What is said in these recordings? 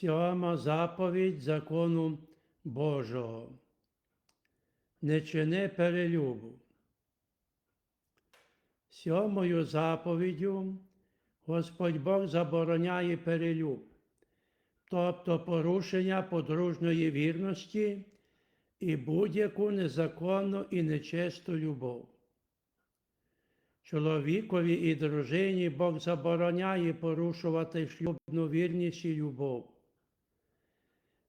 Сьома заповідь закону Божого. Не чини перелюбу. Сьомою заповіддю Господь Бог забороняє перелюб, тобто порушення подружньої вірності і будь-яку незаконну і нечисту любов. Чоловікові і дружині Бог забороняє порушувати шлюбну вірність і любов.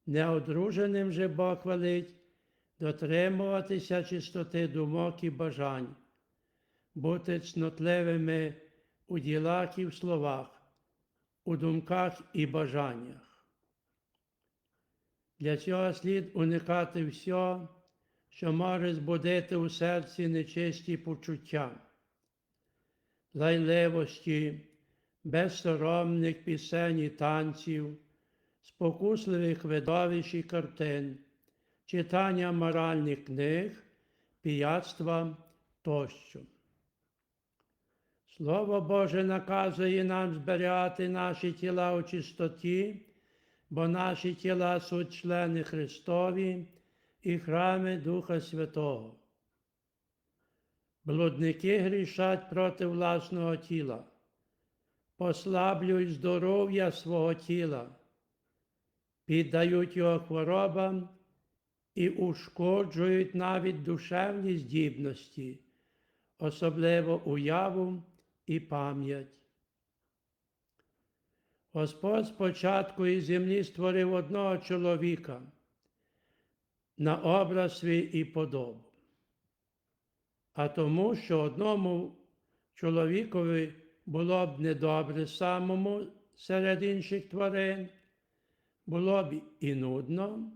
Неодруженим же Бог велить дотримуватися чистоти думок і бажань, бути цнотливими у ділах і в словах, у думках і бажаннях. Для цього слід уникати всього, що може збудити у серці нечисті почуття, лайливості, безсоромних пісень і танців, спокусливих видовищ і картин, читання моральних книг, пияцтва тощо. Слово Боже наказує нам зберігати наші тіла у чистоті, бо наші тіла суть члени Христові і храми Духа Святого. Блудники грішать проти власного тіла, послаблюють здоров'я свого тіла, піддають його хворобам і ушкоджують навіть душевні здібності, особливо уяву і пам'ять. Господь спочатку із землі створив одного чоловіка на образ свій і подобу. А тому, що одному чоловікові було б недобре самому серед інших тварин, було б і нудно,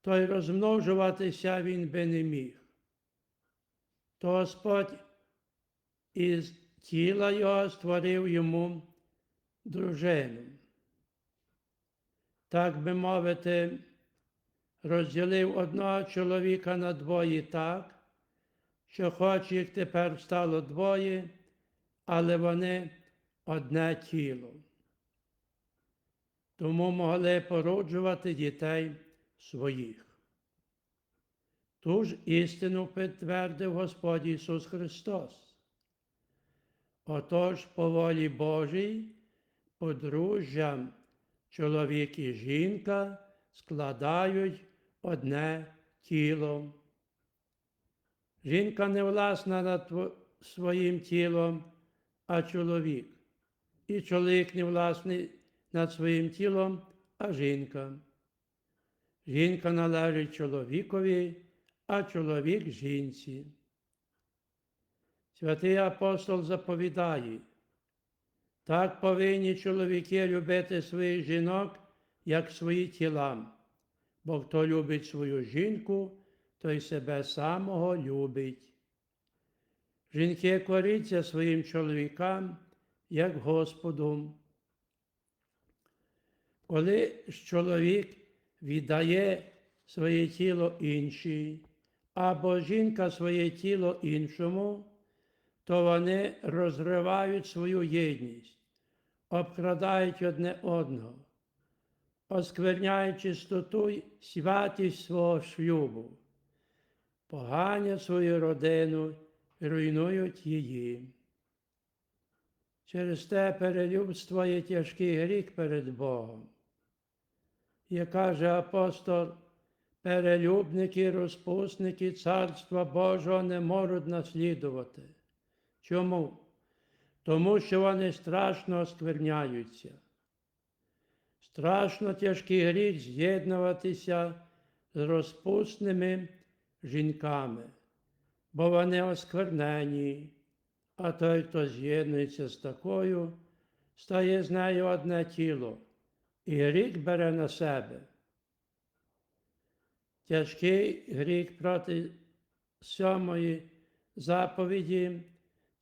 то й розмножуватися він би не міг. То Господь із тіла його створив йому дружину. Так би мовити, розділив одного чоловіка на двоє так, що хоч їх тепер стало двоє, але вони одне тіло. Тому могли породжувати дітей своїх. Ту ж істину підтвердив Господь Ісус Христос. Отож, по волі Божій, подружжям чоловік і жінка складають одне тіло. Жінка не власна над своїм тілом, а чоловік. І чоловік не власний над своїм тілом, а жінка. Жінка належить чоловікові, а чоловік жінці. Святий апостол заповідає, так повинні чоловіки любити своїх жінок, як свої тіла, бо хто любить свою жінку, той себе самого любить. Жінки коріться своїм чоловікам, як Господу. Коли чоловік віддає своє тіло іншій, або жінка своє тіло іншому, то вони розривають свою єдність, обкрадають одне одного, оскверняють чистоту й святість свого шлюбу, поганять свою родину руйнують її. Через те перелюбство є тяжкий гріх перед Богом. Як каже апостол, перелюбники, розпусники Царства Божого не можуть наслідувати. Чому? Тому що вони страшно оскверняються. Страшно тяжкий гріх з'єднуватися з розпусними жінками, бо вони осквернені, а той, хто з'єднується з такою, стає з нею одне тіло і гріх бере на себе. Тяжкий гріх проти сьомої заповіді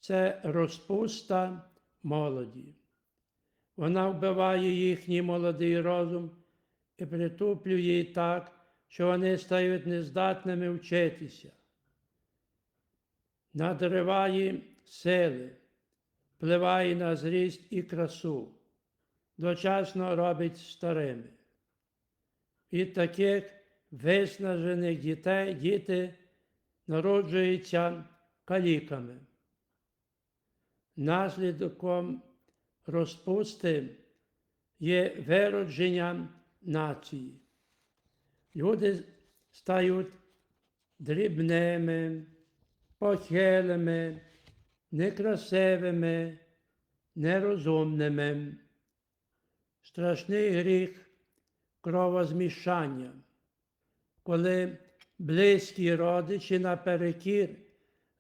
це розпуста молоді. Вона вбиває їхній молодий розум і притуплює так, що вони стають нездатними вчитися, надриває сили, впливає на зріст і красу, дочасно робить старими. Від таких виснажених дітей діти народжуються каліками. Наслідком розпусти є виродження нації. Люди стають дрібними, похилими, некрасивими, нерозумними. Страшний гріх кровозмішання, коли близькі родичі наперекір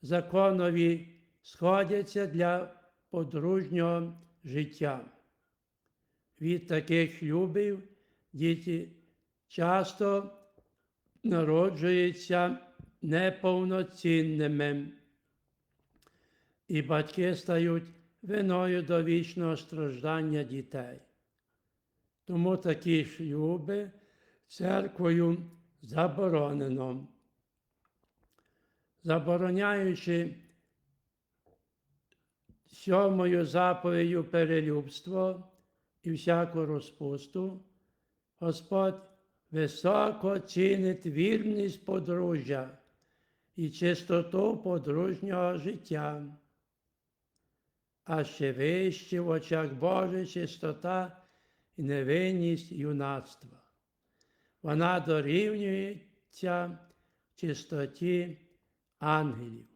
законові сходяться для подружнього життя. Від таких шлюбів діти часто народжуються неповноцінними, і батьки стають виною до вічного страждання дітей. Тому такі шлюби церквою заборонено. Забороняючи сьомою заповіддю перелюбство і всяку розпусту, Господь високо цінить вірність подружжя і чистоту подружнього життя, а ще вище в очах Божих чистота і невинність юнацтва. Вона дорівнюється чистоті ангелів.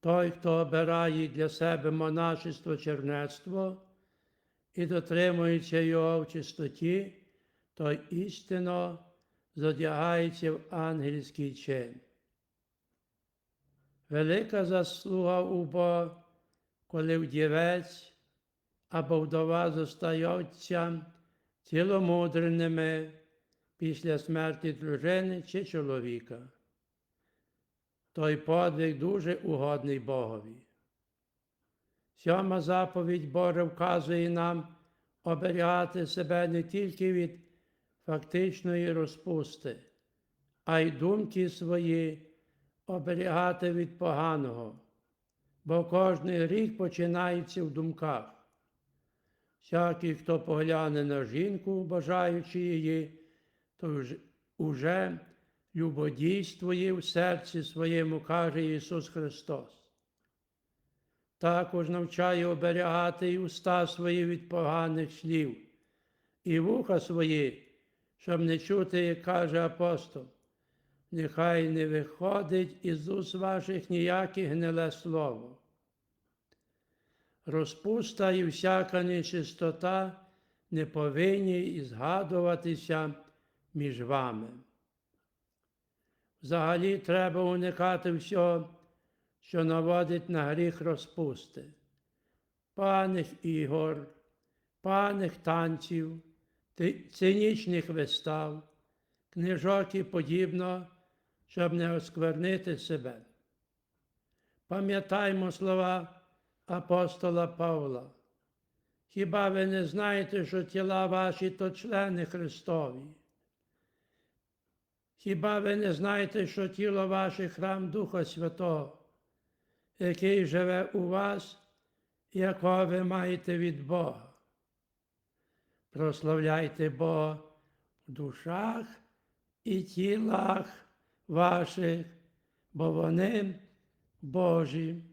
Той, хто обирає для себе монашество чернецтво і дотримується його в чистоті, той істинно зодягається в ангельський чин. Велика заслуга у Бога, коли вдівець або вдова зостаються ціломудреними після смерті дружини чи чоловіка. Той подвиг дуже угодний Богові. Сьома заповідь Божа вказує нам оберігати себе не тільки від фактичної розпусти, а й думки свої оберігати від поганого, бо кожний рік починається в думках. Всякий, хто погляне на жінку, бажаючи її, то вже, любодійствує в серці своєму, каже Ісус Христос. Також навчає оберігати і уста свої від поганих слів, і вуха свої, щоб не чути, як каже апостол. Нехай не виходить із уст ваших ніяке гниле слово. Розпуста і всяка нечистота не повинні і згадуватися між вами. Взагалі треба уникати всього, що наводить на гріх розпусти, паних ігор, паних танців, цинічних вистав, книжок і подібно, щоб не осквернити себе. Пам'ятаймо слова апостола Павла. Хіба ви не знаєте, що тіла ваші то члени Христові? Хіба ви не знаєте, що тіло ваше храм Духа Святого, який живе у вас, якого ви маєте від Бога? Прославляйте Бога в душах і тілах ваших, бо вони Божі.